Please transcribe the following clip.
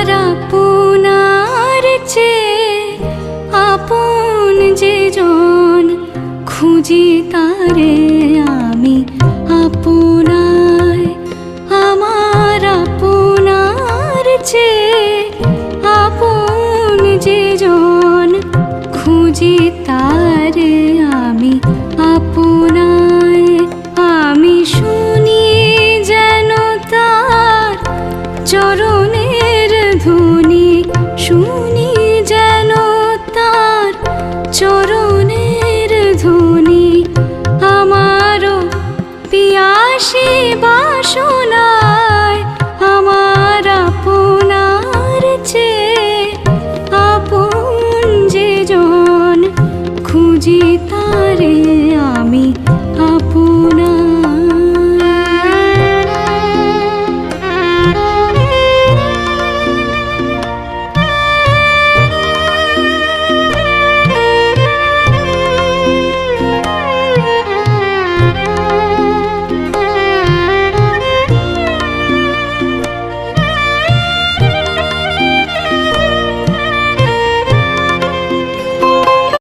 আমার আপনার চেয়ে আপন যে জন, খুঁজি আমি আপনায় আমার আপনার আপন যে জন, খুঁজি শুনি যেন তার চরণের ধ্বনি। আমারও পিয়াসি বাসনায় আমার আপনার চেয়ে আপন যে জন খুঁজি তারে।